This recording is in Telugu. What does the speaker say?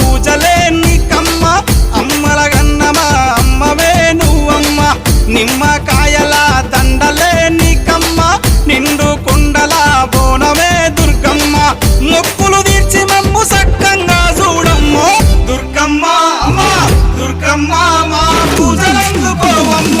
పూజలే నీకమ్మ అమ్మల గన్నమా అమ్మవే నువ్వమ్మ. నిమ్మకాయల దండలే నీకమ్మ నిండు కొండల బోనవే దుర్గమ్మ. మొక్కులు తీర్చి మమ్ము సక్కంగా చూడమ్మ. దుర్గమ్మ అమ్మ దుర్గమ్మ మా పూజలందుకోవమ్మ.